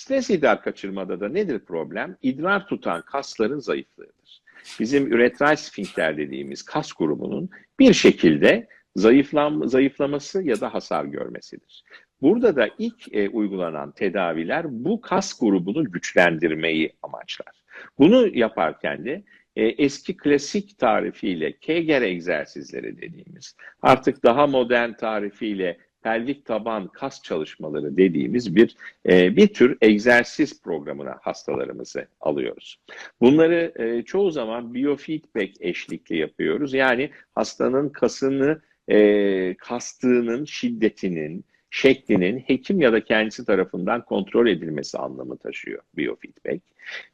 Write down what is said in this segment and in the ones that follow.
Stres idrar kaçırmada da nedir problem? İdrar tutan kasların zayıflığıdır. Bizim üretral sfinkter dediğimiz kas grubunun bir şekilde zayıflam zayıflaması ya da hasar görmesidir. Burada da ilk e, uygulanan tedaviler bu kas grubunu güçlendirmeyi amaçlar. Bunu yaparken de e, eski klasik tarifiyle Kegel egzersizleri dediğimiz, artık daha modern tarifiyle pelvik taban kas çalışmaları dediğimiz bir e, bir tür egzersiz programına hastalarımızı alıyoruz. Bunları e, çoğu zaman biofeedback eşlikli yapıyoruz. Yani hastanın kasını e, kastığının şiddetinin, şeklinin hekim ya da kendisi tarafından kontrol edilmesi anlamı taşıyor biofeedback.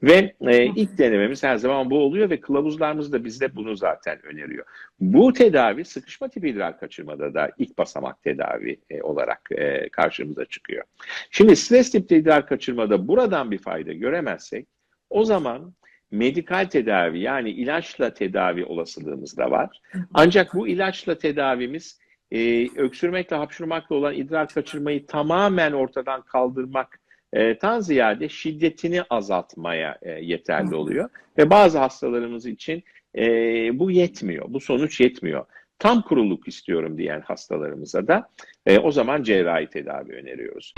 Ve e, ilk denememiz her zaman bu oluyor ve kılavuzlarımız da bizde bunu zaten öneriyor. Bu tedavi sıkışma tipi idrar kaçırmada da ilk basamak tedavi e, olarak e, karşımıza çıkıyor. Şimdi stres tipi idrar kaçırmada buradan bir fayda göremezsek o zaman medikal tedavi yani ilaçla tedavi olasılığımız da var. Ancak bu ilaçla tedavimiz e, öksürmekle hapşurmakla olan idrar kaçırmayı tamamen ortadan kaldırmak e, tan ziyade şiddetini azaltmaya e, yeterli oluyor. Ve bazı hastalarımız için e, bu yetmiyor, bu sonuç yetmiyor. Tam kuruluk istiyorum diyen hastalarımıza da e, o zaman cerrahi tedavi öneriyoruz.